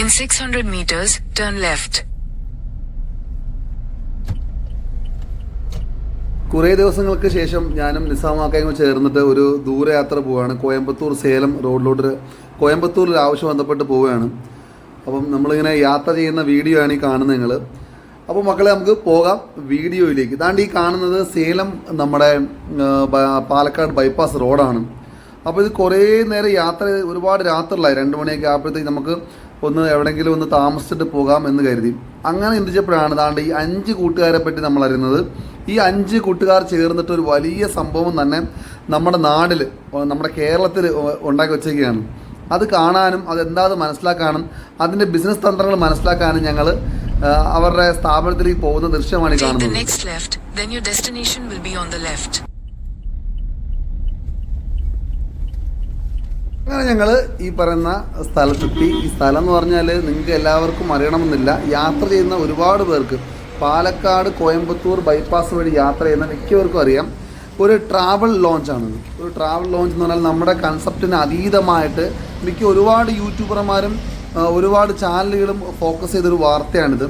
In 600 meters, turn left. കുറേ ദിവസങ്ങൾക്ക് ശേഷം ഞാനും നിസാമാക്കയും ചേർന്നിട്ട് ഒരു ദൂരയാത്ര പോവുകയാണ് കോയമ്പത്തൂർ സേലം റോഡിലോട്ട് കോയമ്പത്തൂരിൽ ആവശ്യം ബന്ധപ്പെട്ട് പോവുകയാണ്. അപ്പം നമ്മളിങ്ങനെ യാത്ര ചെയ്യുന്ന വീഡിയോ ആണ് ഈ കാണുന്നത് നിങ്ങൾ അപ്പോൾ മക്കളെ നമുക്ക് പോകാം വീഡിയോയിലേക്ക്. ഇതാണ്ട് ഈ കാണുന്നത് സേലം നമ്മുടെ പാലക്കാട് ബൈപ്പാസ് റോഡാണ്. അപ്പോൾ ഇത് കുറേ നേരം യാത്ര ഒരുപാട് രാത്രിയിലായി രണ്ട് മണിയൊക്കെ ആയപ്പോഴത്തേക്ക് നമുക്ക് ഒന്ന് എവിടെങ്കിലും ഒന്ന് താമസിച്ചിട്ട് പോകാം എന്ന് കരുതി. അങ്ങനെ ചിന്തിച്ചപ്പോഴാണ് താണ്ട് ഈ അഞ്ച് കൂട്ടുകാരെ പറ്റി നമ്മൾ അറിയുന്നത്. ഈ അഞ്ച് കൂട്ടുകാർ ചേർന്നിട്ട് ഒരു വലിയ സംഭവം തന്നെ നമ്മുടെ നാട്ടിൽ നമ്മുടെ കേരളത്തിൽ ഉണ്ടാക്കി വെച്ചേക്കുകയാണ് അത് കാണാനും അതെന്താത് മനസ്സിലാക്കാനും അതിന്റെ ബിസിനസ് തന്ത്രങ്ങൾ മനസ്സിലാക്കാനും ഞങ്ങൾ അവരുടെ സ്ഥാപനത്തിലേക്ക് പോകുന്ന ദൃശ്യമാണ് കാണുന്നത്. അങ്ങനെ ഞങ്ങൾ ഈ പറയുന്ന സ്ഥലത്തെത്തി. ഈ സ്ഥലം എന്ന് പറഞ്ഞാൽ നിങ്ങൾക്ക് എല്ലാവർക്കും അറിയണമെന്നില്ല. യാത്ര ചെയ്യുന്ന ഒരുപാട് പേർക്ക് പാലക്കാട് കോയമ്പത്തൂർ ബൈപ്പാസ് വഴി യാത്ര ചെയ്യുന്ന മിക്കവർക്കും അറിയാം. ഒരു ട്രാവൽ ലോഞ്ചാണ് ഒരു ട്രാവൽ ലോഞ്ച് എന്ന് പറഞ്ഞാൽ നമ്മുടെ കൺസെപ്റ്റിന് അതീതമായിട്ട് മിക്ക ഒരുപാട് യൂട്യൂബർമാരും ഒരുപാട് ചാനലുകളും ഫോക്കസ് ചെയ്തൊരു വാർത്തയാണിത്.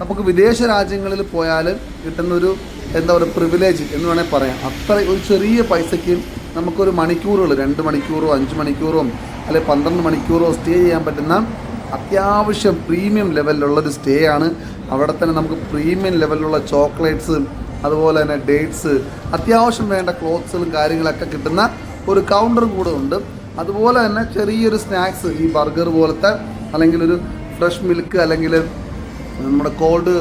നമുക്ക് വിദേശ രാജ്യങ്ങളിൽ പോയാൽ കിട്ടുന്നൊരു എന്താ പറയുക പ്രിവിലേജ് എന്ന് വേണമെങ്കിൽ പറയാം. അത്ര ഒരു ചെറിയ പൈസയ്ക്ക് നമുക്കൊരു മണിക്കൂറുകൾ രണ്ട് മണിക്കൂറോ അഞ്ച് മണിക്കൂറോ അല്ലെ പന്ത്രണ്ട് മണിക്കൂറോ സ്റ്റേ ചെയ്യാൻ പറ്റുന്ന അത്യാവശ്യം പ്രീമിയം ലെവലിലുള്ളൊരു സ്റ്റേ ആണ്. അവിടെ തന്നെ നമുക്ക് പ്രീമിയം ലെവലിലുള്ള ചോക്ലേറ്റ്സ് അതുപോലെ തന്നെ ഡേറ്റ്സ് അത്യാവശ്യം വേണ്ട ക്ലോത്ത്സുകളും കാര്യങ്ങളൊക്കെ കിട്ടുന്ന ഒരു കൗണ്ടറും കൂടെ ഉണ്ട്. അതുപോലെ തന്നെ ചെറിയൊരു സ്നാക്സ് ഈ ബർഗർ പോലത്തെ അല്ലെങ്കിൽ ഒരു ഫ്രഷ് മിൽക്ക് അല്ലെങ്കിൽ നമ്മുടെ കോൾഡ്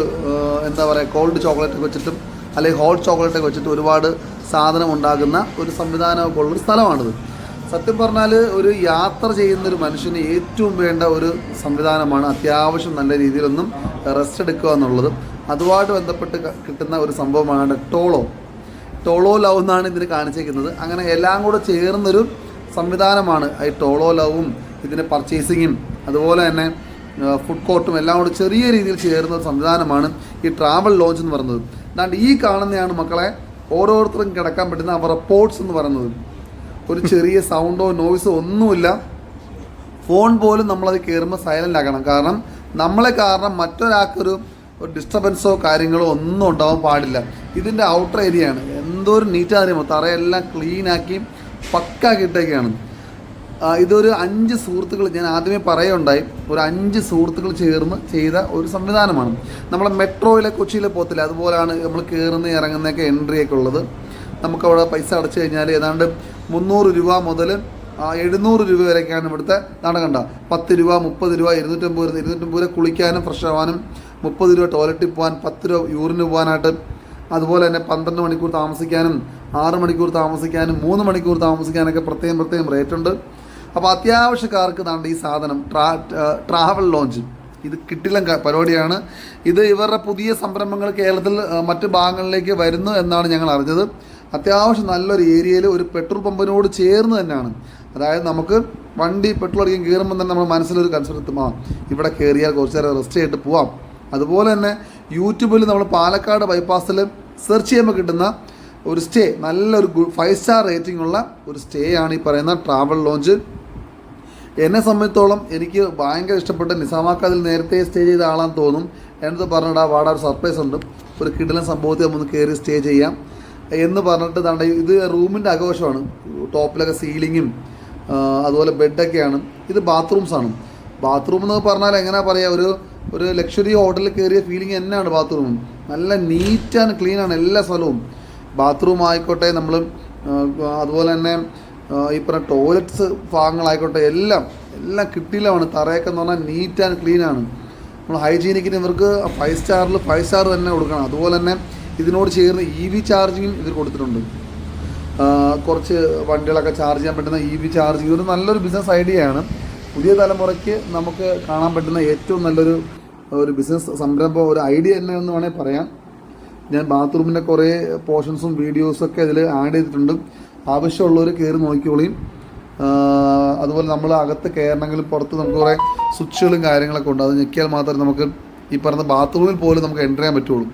എന്താ പറയുക കോൾഡ് ചോക്ലേറ്റ് ഒക്കെ വെച്ചിട്ടും അല്ലെങ്കിൽ ഹോട്ട് ചോക്ലേറ്റ് ഒക്കെ വെച്ചിട്ട് ഒരുപാട് സാധനം ഉണ്ടാകുന്ന ഒരു സംവിധാനമൊക്കെ ഉള്ളൊരു സ്ഥലമാണിത്. സത്യം പറഞ്ഞാൽ ഒരു യാത്ര ചെയ്യുന്ന ഒരു മനുഷ്യന് ഏറ്റവും വേണ്ട ഒരു സംവിധാനമാണ് അത്യാവശ്യം നല്ല രീതിയിലൊന്നും റെസ്റ്റ് എടുക്കുക എന്നുള്ളത്. അതുമായിട്ട് ബന്ധപ്പെട്ട് കിട്ടുന്ന ഒരു സംഭവമാണ് ടോളോ. ടോളോ ലവ് എന്നാണ് ഇതിന് കാണിച്ചേക്കുന്നത് അങ്ങനെ എല്ലാം കൂടെ ചേർന്നൊരു സംവിധാനമാണ് ഈ ടോളോ ലവും ഇതിന്റെ പർച്ചേസിങ്ങും അതുപോലെ തന്നെ ഫുഡ് കോർട്ടും എല്ലാം കൂടെ ചെറിയ രീതിയിൽ ചേർന്ന ഒരു സംവിധാനമാണ് ഈ ട്രാവൽ ലോഞ്ച് എന്ന് പറയുന്നത്. അതാണ്ട് ഈ കാണുന്നതാണ് മക്കളെ ഓരോരുത്തർക്കും കിടക്കാൻ പറ്റുന്ന അവരുടെ പോർട്സ് എന്ന് പറയുന്നത്. ഒരു ചെറിയ സൗണ്ടോ നോയ്സോ ഒന്നുമില്ല. ഫോൺ പോലും നമ്മളത് കയറുമ്പോൾ സൈലന്റ് ആക്കണം. കാരണം നമ്മളെ കാരണം മറ്റൊരാൾക്കൊരു ഡിസ്റ്റർബൻസോ കാര്യങ്ങളോ ഒന്നും ഉണ്ടാവാൻ പാടില്ല. ഇതിന്റെ ഔട്ടർ ഏരിയ ആണ്. എന്തോ ഒരു നീറ്റാ അറിയുമോ തറയെല്ലാം ക്ലീനാക്കി ആക്കി പക്കാക്കി ഇട്ടേക്കാണ്. ആ, ഇതൊരു അഞ്ച് സുഹൃത്തുക്കൾ ഞാൻ ആദ്യമേ പറയുണ്ടായി ഒരു അഞ്ച് സുഹൃത്തുക്കൾ ചേർന്ന് ചെയ്ത ഒരു സംവിധാനമാണ്. നമ്മളെ മെട്രോയിലെ കൊച്ചിയിലെ പോകത്തില്ല അതുപോലെയാണ് നമ്മൾ കയറുന്ന ഇറങ്ങുന്നതൊക്കെ എൻട്രി ഒക്കെ ഉള്ളത്. നമുക്കവിടെ പൈസ അടച്ചു കഴിഞ്ഞാൽ ഏതാണ്ട് മുന്നൂറ് രൂപ മുതൽ എഴുന്നൂറ് രൂപ വരെയൊക്കെയാണ് ഇവിടുത്തെ നാടൻ കണ്ട. പത്ത് രൂപ മുപ്പത് രൂപ ഇരുന്നൂറ്റമ്പത് രൂപ ഇരുന്നൂറ്റമ്പത് രൂപ കുളിക്കാനും ഫ്രഷ് ആവാനും മുപ്പത് രൂപ ടോയ്ലറ്റിൽ പോകാൻ പത്ത് രൂപ യൂറിന് പോകാനായിട്ട് അതുപോലെ തന്നെ പന്ത്രണ്ട് മണിക്കൂർ താമസിക്കാനും ആറ് മണിക്കൂർ താമസിക്കാനും മൂന്ന് മണിക്കൂർ താമസിക്കാനൊക്കെ പ്രത്യേകം പ്രത്യേകം റേറ്റ് ഉണ്ട്. അപ്പോൾ അത്യാവശ്യക്കാർക്ക് നാണ്ട് ഈ സാധനം ട്രാ ട്രാവൽ ലോഞ്ച് ഇത് കിട്ടില്ല പരിപാടിയാണ്. ഇത് ഇവരുടെ പുതിയ സംരംഭങ്ങൾ കേരളത്തിൽ മറ്റ് ഭാഗങ്ങളിലേക്ക് വരുന്നു എന്നാണ് ഞങ്ങൾ അറിഞ്ഞത്. അത്യാവശ്യം നല്ലൊരു ഏരിയയിൽ ഒരു പെട്രോൾ പമ്പിനോട് ചേർന്ന് തന്നെയാണ്. അതായത് നമുക്ക് വണ്ടി പെട്രോൾ അടിക്കാൻ കയറുമ്പോൾ തന്നെ നമ്മുടെ മനസ്സിലൊരു കൺസെപ്റ്റ് ആ ഇവിടെ കയറിയാൽ കുറച്ച് നേരം റെസ്റ്റ് ചെയ്തിട്ട് പോവാം. അതുപോലെ തന്നെ യൂട്യൂബിൽ നമ്മൾ പാലക്കാട് ബൈപ്പാസിൽ സെർച്ച് ചെയ്യുമ്പോൾ കിട്ടുന്ന ഒരു സ്റ്റേ നല്ലൊരു ഫൈവ് സ്റ്റാർ റേറ്റിംഗ് ഉള്ള ഒരു സ്റ്റേ ആണ് ഈ പറയുന്ന ട്രാവൽ ലോഞ്ച് എന്നെ സംബന്ധിച്ചോളം എനിക്ക് ഭയങ്കര ഇഷ്ടപ്പെട്ട് നിസാമാക്ക അതിൽ നേരത്തെ സ്റ്റേ ചെയ്ത ആളാന്ന് തോന്നും. എന്നിട്ട് പറഞ്ഞിട്ട് ആ വാടാ ഒരു സർപ്രൈസ് ഉണ്ട്. ഒരു കിടിലൻ സംഭവത്തിൽ നമുക്ക് കയറി സ്റ്റേ ചെയ്യാം. എന്ന് പറഞ്ഞിട്ട് ദാണ്ട ഇത് റൂമിന്റെ ആഘോഷമാണ് ടോപ്പിലൊക്കെ സീലിങ്ങും അതുപോലെ ബെഡൊക്കെയാണ് ഇത് ബാത്റൂംസാണ് ബാത്റൂം എന്ന് പറഞ്ഞാൽ എങ്ങനെ പറയുക ഒരു ഒരു ലക്ഷറി ഹോട്ടലിൽ കയറിയ ഫീലിംഗ് തന്നെയാണ് ബാത്റൂമും നല്ല നീറ്റ് ആൻഡ് ക്ലീനാണ് എല്ലാ സ്ഥലവും. ബാത്റൂം ആയിക്കോട്ടെ നമ്മൾ അതുപോലെ തന്നെ ഈ പറഞ്ഞ ടോയ്ലറ്റ്സ് ഭാഗങ്ങളായിക്കോട്ടെ എല്ലാം എല്ലാം കിട്ടിയില്ലാണ് തറയൊക്കെ പറഞ്ഞാൽ നീറ്റ് ആൻഡ് ക്ലീൻ ആണ്. നമ്മൾ ഹൈജീനിക്കിന് ഇവർക്ക് ഫൈവ് സ്റ്റാറിൽ ഫൈവ് സ്റ്റാർ തന്നെ കൊടുക്കണം. അതുപോലെ തന്നെ ഇതിനോട് ചേർന്ന് ഇ വി ചാർജിങ്ങും ഇതിൽ കൊടുത്തിട്ടുണ്ട്. കുറച്ച് വണ്ടികളൊക്കെ ചാർജ് ചെയ്യാൻ പറ്റുന്ന ഇ വി ചാർജിങ് ഒരു നല്ലൊരു ബിസിനസ് ഐഡിയയാണ് പുതിയ തലമുറയ്ക്ക് നമുക്ക് കാണാൻ പറ്റുന്ന ഏറ്റവും നല്ലൊരു ഒരു ബിസിനസ് സംരംഭം ഒരു ഐഡിയ തന്നെ എന്ന് വേണമെങ്കിൽ പറയാം. ഞാൻ ബാത്റൂമിന്റെ കുറേ പോർഷൻസും വീഡിയോസും ഒക്കെ ഇതിൽ ആഡ് ചെയ്തിട്ടുണ്ട്. ആവശ്യമുള്ളവർ കയറി നോക്കിക്കോളിയും അതുപോലെ നമ്മൾ അകത്ത് കയറണമെങ്കിലും പുറത്ത് നമുക്ക് കുറേ സ്വിച്ചുകളും കാര്യങ്ങളൊക്കെ ഉണ്ട്. അത് ഞെക്കിയാൽ മാത്രമേ നമുക്ക് ഈ പറഞ്ഞ ബാത്റൂമിൽ പോലും നമുക്ക് എന്റർ ചെയ്യാൻ പറ്റുള്ളൂ.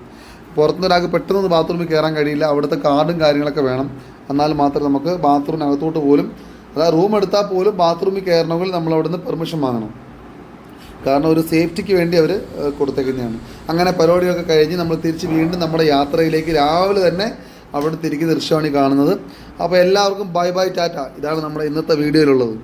പുറത്തുനിന്ന് ഒരാൾക്ക് പെട്ടെന്ന് ബാത്റൂമിൽ കയറാൻ കഴിയില്ല. അവിടുത്തെ കാർഡും കാര്യങ്ങളൊക്കെ വേണം. എന്നാൽ മാത്രമേ നമുക്ക് ബാത്റൂമിനകത്തോട്ട് പോലും അതായത് റൂം എടുത്താൽ പോലും ബാത്റൂമിൽ കയറണമെങ്കിൽ നമ്മൾ അവിടുന്ന് പെർമിഷൻ വാങ്ങണം. കാരണം ഒരു സേഫ്റ്റിക്ക് വേണ്ടി അവർ കൊടുത്തേക്കുന്നതാണ്. അങ്ങനെ പരിപാടിയൊക്കെ കഴിഞ്ഞ് നമ്മൾ തിരിച്ച് വീണ്ടും നമ്മുടെ യാത്രയിലേക്ക് രാവിലെ തന്നെ അവിടെ തിരികെ ദൃശ്യമാണ് ഈ കാണുന്നത്. അപ്പോൾ എല്ലാവർക്കും ബൈ ബൈ ടാറ്റ. ഇതാണ് നമ്മുടെ ഇന്നത്തെ വീഡിയോയിലുള്ളത്.